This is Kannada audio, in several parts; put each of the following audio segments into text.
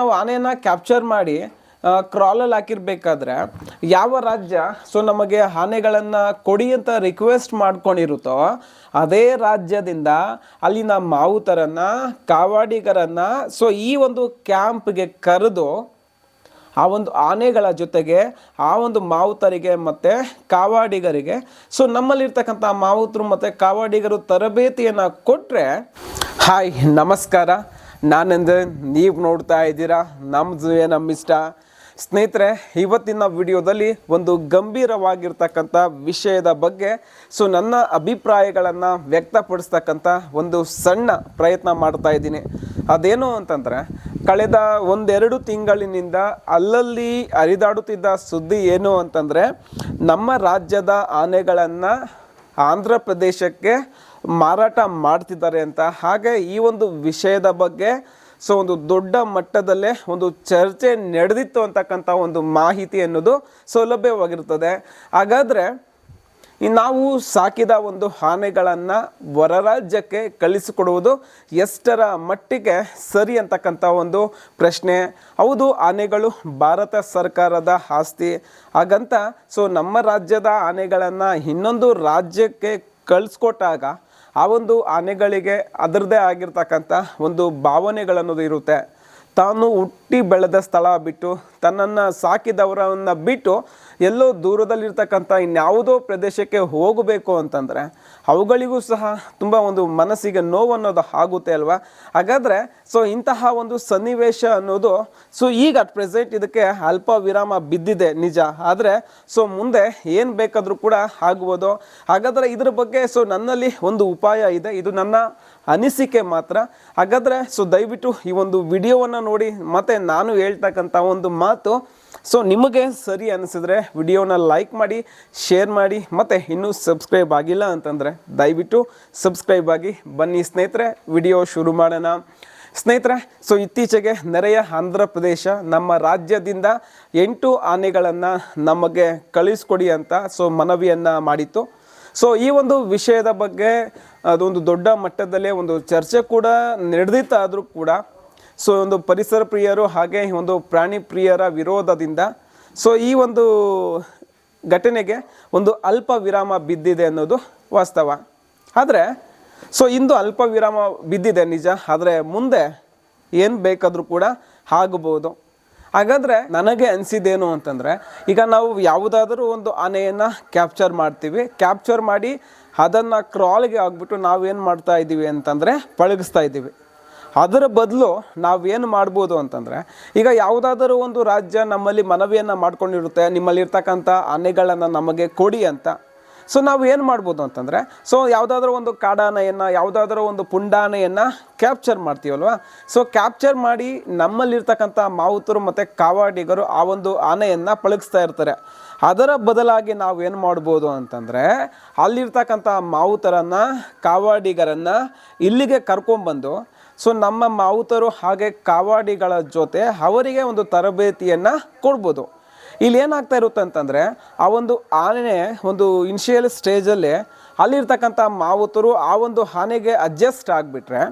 ನಾವು ಆನೆಯನ್ನು ಕ್ಯಾಪ್ಚರ್ ಮಾಡಿ ಕ್ರಾಲಲ್ಲಿ ಹಾಕಿರ್ಬೇಕಾದ್ರೆ ಯಾವ ರಾಜ್ಯ ಸೊ ನಮಗೆ ಆನೆಗಳನ್ನು ಕೊಡಿ ಅಂತ ರಿಕ್ವೆಸ್ಟ್ ಮಾಡ್ಕೊಂಡಿರುತ್ತೋ, ಅದೇ ರಾಜ್ಯದಿಂದ ಅಲ್ಲಿನ ಮಾವುತರನ್ನು, ಕಾವಾಡಿಗರನ್ನು ಸೊ ಈ ಒಂದು ಕ್ಯಾಂಪ್ಗೆ ಕರೆದು ಆ ಒಂದು ಆನೆಗಳ ಜೊತೆಗೆ, ಆ ಒಂದು ಮಾವುತರಿಗೆ ಮತ್ತು ಕಾವಾಡಿಗರಿಗೆ ಸೊ ನಮ್ಮಲ್ಲಿರ್ತಕ್ಕಂಥ ಮಾವುತರು ಮತ್ತು ಕಾವಾಡಿಗರು ತರಬೇತಿಯನ್ನು ಕೊಟ್ಟರೆ ಹಾಯ್, ನಮಸ್ಕಾರ. ನಾನೆಂದ್ರೆ ನೀವು ನೋಡ್ತಾ ಇದ್ದೀರಾ? ನಮ್ಮದು ನಮ್ಮ ಇಷ್ಟ. ಸ್ನೇಹಿತರೆ, ಇವತ್ತಿನ ವಿಡಿಯೋದಲ್ಲಿ ಒಂದು ಗಂಭೀರವಾಗಿರ್ತಕ್ಕಂಥ ವಿಷಯದ ಬಗ್ಗೆ, ಸೊ ನನ್ನ ಅಭಿಪ್ರಾಯಗಳನ್ನು ವ್ಯಕ್ತಪಡಿಸ್ತಕ್ಕಂಥ ಒಂದು ಸಣ್ಣ ಪ್ರಯತ್ನ ಮಾಡ್ತಾ ಇದ್ದೀನಿ. ಅದೇನು ಅಂತಂದರೆ, ಕಳೆದ ಒಂದೆರಡು ತಿಂಗಳಿನಿಂದ ಅಲ್ಲಲ್ಲಿ ಹರಿದಾಡುತ್ತಿದ್ದ ಸುದ್ದಿ ಏನು ಅಂತಂದರೆ, ನಮ್ಮ ರಾಜ್ಯದ ಆನೆಗಳನ್ನು ಆಂಧ್ರ ಪ್ರದೇಶಕ್ಕೆ ಮಾರಾಟ ಮಾಡ್ತಿದ್ದಾರೆ ಅಂತ. ಹಾಗೆ ಈ ಒಂದು ವಿಷಯದ ಬಗ್ಗೆ ಸೊ ಒಂದು ದೊಡ್ಡ ಮಟ್ಟದಲ್ಲೇ ಒಂದು ಚರ್ಚೆ ನಡೆದಿತ್ತು ಅಂತಕ್ಕಂಥ ಒಂದು ಮಾಹಿತಿ ಅನ್ನೋದು ಸೌಲಭ್ಯವಾಗಿರ್ತದೆ ಹಾಗಾದರೆ ನಾವು ಸಾಕಿದ ಒಂದು ಆನೆಗಳನ್ನು ಹೊರ ರಾಜ್ಯಕ್ಕೆ ಕಳಿಸಿಕೊಡುವುದು ಎಷ್ಟರ ಮಟ್ಟಿಗೆ ಸರಿ ಅಂತಕ್ಕಂಥ ಒಂದು ಪ್ರಶ್ನೆ. ಹೌದು, ಆನೆಗಳು ಭಾರತ ಸರ್ಕಾರದ ಆಸ್ತಿ. ಹಾಗಂತ, ಸೊ ನಮ್ಮ ರಾಜ್ಯದ ಆನೆಗಳನ್ನು ಇನ್ನೊಂದು ರಾಜ್ಯಕ್ಕೆ ಕಳಿಸ್ಕೊಟ್ಟಾಗ ಆ ಒಂದು ಆನೆಗಳಿಗೆ ಅದರದೇ ಆಗಿರ್ತಕ್ಕಂಥ ಒಂದು ಭಾವನೆಗಳನ್ನೋದು ಇರುತ್ತೆ. ತಾನು ಹುಟ್ಟಿ ಬೆಳೆದ ಸ್ಥಳ ಬಿಟ್ಟು ತನ್ನನ್ನು ಸಾಕಿದವರನ್ನು ಬಿಟ್ಟು ಎಲ್ಲೋ ದೂರದಲ್ಲಿರ್ತಕ್ಕಂಥ ಇನ್ಯಾವುದೋ ಪ್ರದೇಶಕ್ಕೆ ಹೋಗಬೇಕು ಅಂತಂದರೆ ಅವುಗಳಿಗೂ ಸಹ ತುಂಬ ಒಂದು ಮನಸ್ಸಿಗೆ ನೋವು ಅನ್ನೋದು ಆಗುತ್ತೆ ಅಲ್ವಾ? ಹಾಗಾದರೆ ಸೊ ಇಂತಹ ಒಂದು ಸನ್ನಿವೇಶ ಅನ್ನೋದು ಸೊ ಈಗ ಅಟ್ ಪ್ರೆಸೆಂಟ್ ಇದಕ್ಕೆ ಅಲ್ಪ ವಿರಾಮ ಬಿದ್ದಿದೆ ನಿಜ. ಆದರೆ ಸೊ ಮುಂದೆ ಏನು ಬೇಕಾದರೂ ಕೂಡ ಆಗ್ಬೋದು. ಹಾಗಾದರೆ ಇದ್ರ ಬಗ್ಗೆ ಸೊ ನನ್ನಲ್ಲಿ ಒಂದು ಉಪಾಯ ಇದೆ. ಇದು ನನ್ನ ಅನಿಸಿಕೆ ಮಾತ್ರ. ಹಾಗಾದರೆ ಸೊ ದಯವಿಟ್ಟು ಈ ಒಂದು ವಿಡಿಯೋವನ್ನು ನೋಡಿ ಮತ್ತೆ ನಾನು ಹೇಳ್ತಕ್ಕಂಥ ಒಂದು ಮಾತು ಸೊ ನಿಮಗೆ ಸರಿ ಅನಿಸಿದ್ರೆ ವಿಡಿಯೋನ ಲೈಕ್ ಮಾಡಿ ಶೇರ್ ಮಾಡಿ, ಮತ್ತು ಇನ್ನೂ ಸಬ್ಸ್ಕ್ರೈಬ್ ಆಗಿಲ್ಲ ಅಂತಂದರೆ ದಯವಿಟ್ಟು ಸಬ್ಸ್ಕ್ರೈಬ್ ಆಗಿ ಬನ್ನಿ ಸ್ನೇಹಿತರೆ, ವಿಡಿಯೋ ಶುರು ಮಾಡೋಣ. ಸ್ನೇಹಿತರೆ ಸೊ ಇತ್ತೀಚೆಗೆ ನೆರೆಯ ಆಂಧ್ರ ಪ್ರದೇಶ ನಮ್ಮ ರಾಜ್ಯದಿಂದ ಎಂಟು ಆನೆಗಳನ್ನು ನಮಗೆ ಕಳಿಸ್ಕೊಡಿ ಅಂತ ಸೊ ಮನವಿಯನ್ನು ಮಾಡಿತ್ತು. ಸೊ ಈ ಒಂದು ವಿಷಯದ ಬಗ್ಗೆ ಅದೊಂದು ದೊಡ್ಡ ಮಟ್ಟದಲ್ಲೇ ಒಂದು ಚರ್ಚೆ ಕೂಡ ನಡೆದಿತ್ತಾದರೂ ಕೂಡ ಸೊ ಒಂದು ಪರಿಸರ ಪ್ರಿಯರು ಹಾಗೆ ಒಂದು ಪ್ರಾಣಿ ಪ್ರಿಯರ ವಿರೋಧದಿಂದ, ಸೊ ಈ ಒಂದು ಘಟನೆಗೆ ಒಂದು ಅಲ್ಪ ವಿರಾಮ ಬಿದ್ದಿದೆ ಅನ್ನೋದು ವಾಸ್ತವ. ಆದರೆ, ಸೊ ಇಂದು ಅಲ್ಪ ವಿರಾಮ ಬಿದ್ದಿದೆ ನಿಜ, ಆದರೆ ಮುಂದೆ ಏನು ಬೇಕಾದರೂ ಕೂಡ ಆಗಬಹುದು. ಹಾಗಾದರೆ ನನಗೆ ಅನಿಸಿದ್ದೇನು ಅಂತಂದರೆ, ಈಗ ನಾವು ಯಾವುದಾದರೂ ಒಂದು ಆನೆಯನ್ನು ಕ್ಯಾಪ್ಚರ್ ಮಾಡ್ತೀವಿ ಕ್ಯಾಪ್ಚರ್ ಮಾಡಿ ಅದನ್ನು ಕ್ರಾಲ್ಗೆ ಆಗ್ಬಿಟ್ಟು ನಾವೇನು ಮಾಡ್ತಾ ಇದ್ದೀವಿ ಅಂತಂದರೆ ಪಳಗಿಸ್ತಾ ಇದ್ದೀವಿ ಅದರ ಬದಲು ನಾವೇನು ಮಾಡ್ಬೋದು ಅಂತಂದರೆ, ಈಗ ಯಾವುದಾದರೂ ಒಂದು ರಾಜ್ಯ ನಮ್ಮಲ್ಲಿ ಮನವಿಯನ್ನು ಮಾಡ್ಕೊಂಡಿರುತ್ತೆ ನಿಮ್ಮಲ್ಲಿ ಇರ್ತಕ್ಕಂಥ ಆನೆಗಳನ್ನು ನಮಗೆ ಕೊಡಿ ಅಂತ. ಸೊ ನಾವು ಏನು ಮಾಡ್ಬೋದು ಅಂತಂದರೆ ಸೊ ಯಾವುದಾದ್ರೂ ಒಂದು ಕಾಡಾನೆಯನ್ನು, ಯಾವುದಾದ್ರೂ ಒಂದು ಪುಂಡಾನೆಯನ್ನು ಕ್ಯಾಪ್ಚರ್ ಮಾಡ್ತೀವಲ್ವ? ಸೊ ಕ್ಯಾಪ್ಚರ್ ಮಾಡಿ ನಮ್ಮಲ್ಲಿರ್ತಕ್ಕಂಥ ಮಾವುತರು ಮತ್ತು ಕಾವಾಡಿಗರು ಆ ಒಂದು ಆನೆಯನ್ನು ಪಳಗಿಸ್ತಾ ಇರ್ತಾರೆ. ಅದರ ಬದಲಾಗಿ ನಾವು ಏನು ಮಾಡ್ಬೋದು ಅಂತಂದರೆ, ಅಲ್ಲಿರ್ತಕ್ಕಂಥ ಮಾವುತರನ್ನು, ಕಾವಾಡಿಗರನ್ನು ಇಲ್ಲಿಗೆ ಕರ್ಕೊಂಬಂದು ಸೊ ನಮ್ಮ ಮಾವುತರು ಹಾಗೆ ಕಾವಾಡಿಗಳ ಜೊತೆ ಅವರಿಗೆ ಒಂದು ತರಬೇತಿಯನ್ನು ಕೊಡ್ಬೋದು. ಇಲ್ಲಿ ಏನಾಗ್ತಾ ಇರುತ್ತೆ ಅಂತಂದರೆ, ಆ ಒಂದು ಆನೆ ಒಂದು ಇನಿಷಿಯಲ್ ಸ್ಟೇಜಲ್ಲಿ ಅಲ್ಲಿರ್ತಕ್ಕಂಥ ಮಾವುತರು ಆ ಒಂದು ಆನೆಗೆ ಅಡ್ಜಸ್ಟ್ ಆಗಿಬಿಟ್ರೆ,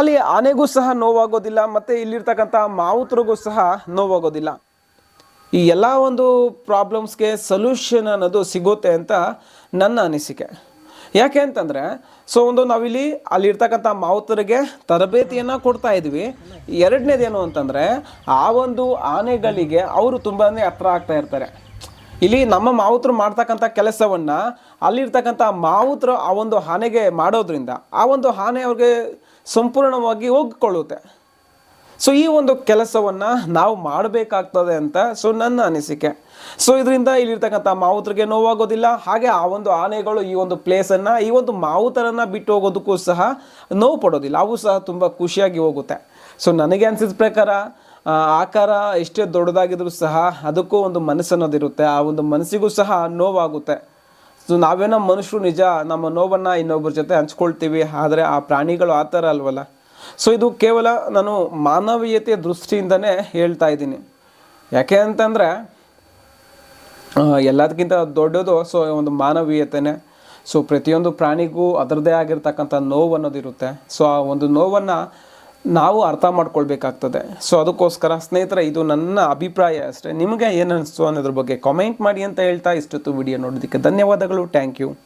ಅಲ್ಲಿ ಆನೆಗೂ ಸಹ ನೋವಾಗೋದಿಲ್ಲ, ಮತ್ತು ಇಲ್ಲಿರ್ತಕ್ಕಂಥ ಮಾವುತರಿಗೂ ಸಹ ನೋವಾಗೋದಿಲ್ಲ. ಈ ಎಲ್ಲ ಒಂದು ಪ್ರಾಬ್ಲಮ್ಸ್ಗೆ ಸೊಲ್ಯೂಷನ್ ಅನ್ನೋದು ಸಿಗುತ್ತೆ ಅಂತ ನನ್ನ ಅನಿಸಿಕೆ. ಯಾಕೆ ಅಂತಂದರೆ ಸೊ ಒಂದು ನಾವಿಲ್ಲಿ ಅಲ್ಲಿರ್ತಕ್ಕಂಥ ಮಾವುತರಿಗೆ ತರಬೇತಿಯನ್ನು ಕೊಡ್ತಾ ಇದ್ವಿ. ಎರಡನೇದೇನು ಅಂತಂದರೆ, ಆ ಒಂದು ಆನೆಗಳಿಗೆ ಅವರು ತುಂಬಾ ಹತ್ರ ಆಗ್ತಾ ಇರ್ತಾರೆ. ಇಲ್ಲಿ ನಮ್ಮ ಮಾವುತರು ಮಾಡ್ತಕ್ಕಂಥ ಕೆಲಸವನ್ನು ಅಲ್ಲಿರ್ತಕ್ಕಂಥ ಮಾವುತರು ಆ ಒಂದು ಆನೆಗೆ ಮಾಡೋದ್ರಿಂದ, ಆ ಒಂದು ಆನೆ ಅವ್ರಿಗೆ ಸಂಪೂರ್ಣವಾಗಿ ಹೋಗಿಕೊಳ್ಳುತ್ತೆ. ಸೊ ಈ ಒಂದು ಕೆಲಸವನ್ನು ನಾವು ಮಾಡಬೇಕಾಗ್ತದೆ ಅಂತ ಸೊ ನನ್ನ ಅನಿಸಿಕೆ. ಸೊ ಇದರಿಂದ ಇಲ್ಲಿರ್ತಕ್ಕಂಥ ಮಾವುತರಿಗೆ ನೋವಾಗೋದಿಲ್ಲ. ಹಾಗೆ ಆ ಒಂದು ಆನೆಗಳು ಈ ಒಂದು ಪ್ಲೇಸನ್ನು ಈ ಒಂದು ಮಾವುತರನ್ನು ಬಿಟ್ಟು ಹೋಗೋದಕ್ಕೂ ಸಹ ನೋವು ಪಡೋದಿಲ್ಲ. ಅವು ಸಹ ತುಂಬ ಖುಷಿಯಾಗಿ ಹೋಗುತ್ತೆ. ಸೊ ನನಗೆ ಅನಿಸಿದ ಪ್ರಕಾರ ಆಕಾರ ಎಷ್ಟೇ ದೊಡ್ಡದಾಗಿದ್ರೂ ಸಹ ಅದಕ್ಕೂ ಒಂದು ಮನಸ್ಸು ಅನ್ನೋದಿರುತ್ತೆ ಆ ಒಂದು ಮನಸ್ಸಿಗೂ ಸಹ ನೋವಾಗುತ್ತೆ. ಸೊ ನಾವೇನೋ ಮನುಷ್ಯರು ನಿಜ, ನಮ್ಮ ನೋವನ್ನು ಇನ್ನೊಬ್ಬರ ಜೊತೆ ಹಂಚ್ಕೊಳ್ತೀವಿ. ಆದರೆ ಆ ಪ್ರಾಣಿಗಳು ಆ ಥರ ಅಲ್ವಲ್ಲ. ಸೊ ಇದು ಕೇವಲ ನಾನು ಮಾನವೀಯತೆಯ ದೃಷ್ಟಿಯಿಂದನೇ ಹೇಳ್ತಾ ಇದ್ದೀನಿ. ಯಾಕೆ ಅಂತಂದರೆ ಎಲ್ಲದಕ್ಕಿಂತ ದೊಡ್ಡದು, ಸೊ, ಒಂದು ಮಾನವೀಯತೆನೇ. ಸೊ ಪ್ರತಿಯೊಂದು ಪ್ರಾಣಿಗೂ ಅದರದೇ ಆಗಿರ್ತಕ್ಕಂಥ ನೋವು ಅನ್ನೋದಿರುತ್ತೆ ಸೊ ಆ ಒಂದು ನೋವನ್ನು ನಾವು ಅರ್ಥ ಮಾಡ್ಕೊಳ್ಬೇಕಾಗ್ತದೆ. ಸೊ ಅದಕ್ಕೋಸ್ಕರ ಸ್ನೇಹಿತರೆ, ಇದು ನನ್ನ ಅಭಿಪ್ರಾಯ ಅಷ್ಟೇ. ನಿಮಗೆ ಏನು ಅನಿಸ್ತು ಅನ್ನೋದ್ರ ಬಗ್ಗೆ ಕಾಮೆಂಟ್ ಮಾಡಿ ಅಂತ ಹೇಳ್ತಾ ಇಷ್ಟೊತ್ತು ವಿಡಿಯೋ ನೋಡೋದಕ್ಕೆ ಧನ್ಯವಾದಗಳು. Thank you